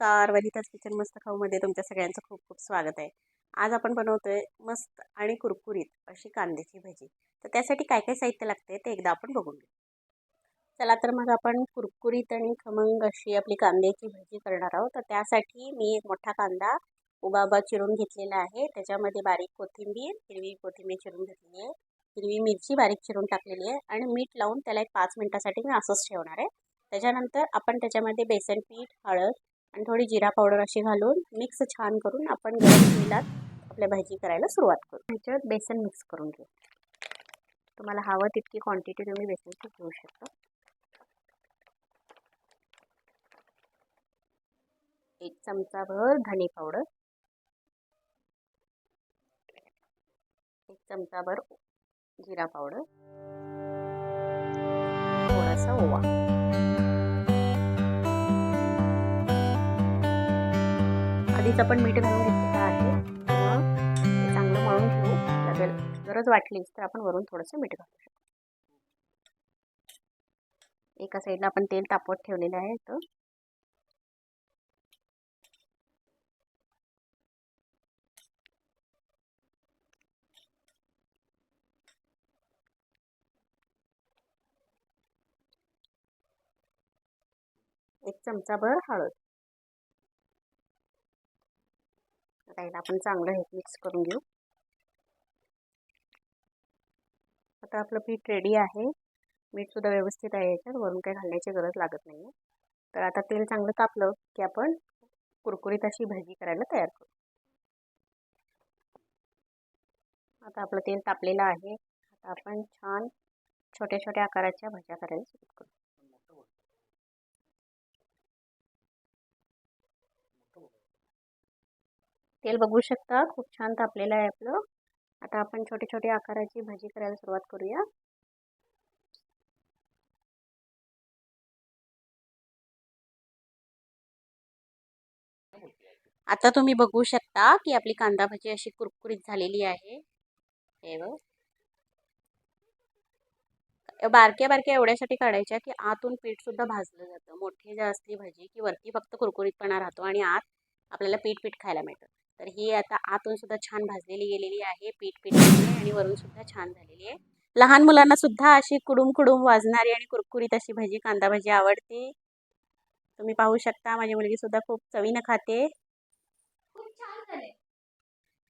नमस्कार वनिताज किचन मस्त खाऊमध्ये तुमच्या सगळ्यांचं खूप खूप स्वागत आहे. आज आपण बनवतोय मस्त आणि कुरकुरीत अशी कांद्याची भजी. तर त्यासाठी काय काय साहित्य लागते ते एकदा आपण बघून घेऊ. चला तर मग आपण कुरकुरीत आणि खमंग अशी आपली कांद्याची भजी करणार आहोत. तर त्यासाठी मी एक मोठा कांदा उभा उभा चिरून घेतलेला आहे. त्याच्यामध्ये बारीक कोथिंबीर हिरवी कोथिंबीर चिरून घेतलेली आहे. हिरवी मिरची बारीक चिरून टाकलेली आहे आणि मीठ लावून त्याला एक पाच मिनटासाठी मी असंच ठेवणार आहे. त्याच्यानंतर आपण त्याच्यामध्ये बेसन पीठ हळद आणि थोडी जिरा पावडर अशी घालून मिक्स छान करून आपण गरम तेलात आपल्या भाजी करायला सुरुवात करू. ह्याच्यात बेसन मिक्स करून घेऊ. तुम्हाला हवं तितकी क्वांटिटी तुम्ही बेसनची घेऊ शकता. एक चमचाभर धने पावडर. एक चमचाभर जिरा पावडर. थोडासा ओवा. आधीच आपण मीठ घालून घेतलेलं आहे. मग चांगलं मळून घेऊ. लागेल गरज वाटलीच तर आपण वरून थोडंसं मीठ घालू शकतो. एका साईडला आपण तेल तापवत ठेवलेलं आहे तर एक चमचाभर हळद. आता आपण चांगलं हे मिक्स करून घेऊ. आता आपलं पीठ रेडी आहे. मीठसुद्धा व्यवस्थित आहे याच्यात वरून काही घालण्याची गरज लागत नाही तर आता तेल चांगलं तापलं की आपण कुरकुरीत अशी भाजी करायला तयार करू. आता आपलं तेल तापलेलं आहे. आता आपण छान छोट्या छोट्या आकाराच्या भाज्या करायला सुरू तेल बघू शकता. खूप छान तापलेलं आहे आपलं. आता आपण छोटे छोटे आकाराची भाजी करायला सुरुवात करूया. आता तुम्ही बघू शकता की आपली कांदा भाजी अशी कुरकुरीत झालेली आहे. बारक्या बारक्या एवढ्यासाठी काढायच्या की आतून पीठ सुद्धा भाजलं जातं. मोठी जास्ती भाजी की वरती फक्त कुरकुरीतपणा राहतो आणि आत आपल्याला पीठ पीठ खायला मिळतं. तर ही आता आतून सुद्धा छान भाजलेली गेलेली आहे पीठ पीठ आणि वरून सुद्धा छान झालेली आहे. लहान मुलांना सुद्धा अशी कुडूम कुडूम वाजणारी आणि कुरकुरीत अशी भाजी कांदा भाजी आवडते. तुम्ही पाहू शकता माझी मुलगी सुद्धा खूप चवीनं खाते.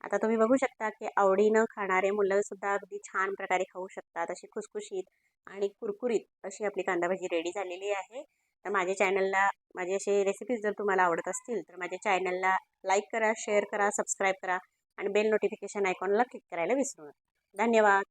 आता तुम्ही बघू शकता की आवडीनं खाणारे मुलं सुद्धा अगदी छान प्रकारे खाऊ शकतात अशी खुसखुशीत आणि कुरकुरीत अशी आपली कांदा भाजी रेडी झालेली आहे. तर माझ्या चॅनलला माझे असे रेसिपीज जर तुम्हाला आवडत असतील तर माझ्या चॅनलला लाईक करा शेअर करा सबस्क्राईब करा आणि बेल नोटिफिकेशन आयकॉनला क्लिक करायला विसरू नका. धन्यवाद.